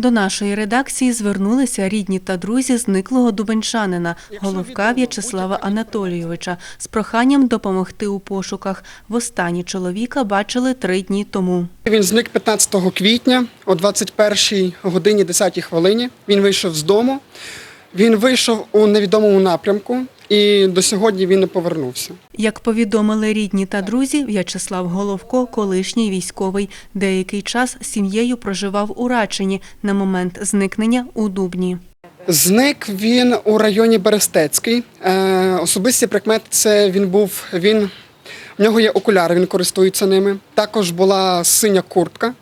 До нашої редакції звернулися рідні та друзі зниклого дубенчанина, головка В'ячеслава Анатолійовича, з проханням допомогти у пошуках. Востаннє чоловіка бачили три дні тому. Він зник 15 квітня о 21 годині 10 хвилині. Він вийшов з дому. Він вийшов у невідомому напрямку і до сьогодні він не повернувся. Як повідомили рідні та друзі, В'ячеслав Головко, колишній військовий, деякий час з сім'єю проживав у Рачині на момент зникнення у Дубні. Зник він у районі Берестецький. Е, особисті прикмети це він був. Він в нього є окуляри, він користується ними. Також була синя куртка,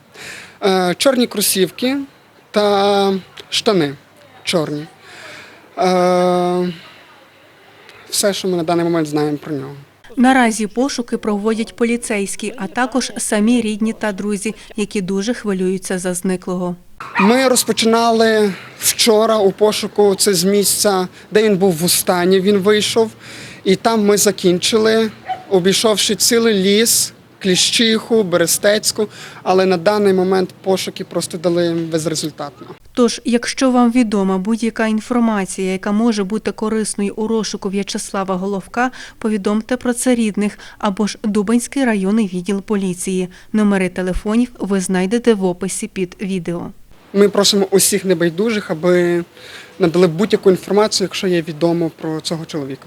е, чорні кросівки та штани чорні. Все, що ми на даний момент знаємо про нього. Наразі пошуки проводять поліцейські, а також самі рідні та друзі, які дуже хвилюються за зниклого. Ми розпочинали вчора у пошуку це з місця, де він був в останнє. Він вийшов, і там ми закінчили, обійшовши цілий ліс, Кліщиху, Берестецьку, але на даний момент пошуки просто дали безрезультатно. Тож, якщо вам відома будь-яка інформація, яка може бути корисною у розшуку В'ячеслава Головка, повідомте про це рідних або ж Дубинський районний відділ поліції. Номери телефонів ви знайдете в описі під відео. Ми просимо усіх небайдужих, аби надали будь-яку інформацію, якщо є відомо про цього чоловіка.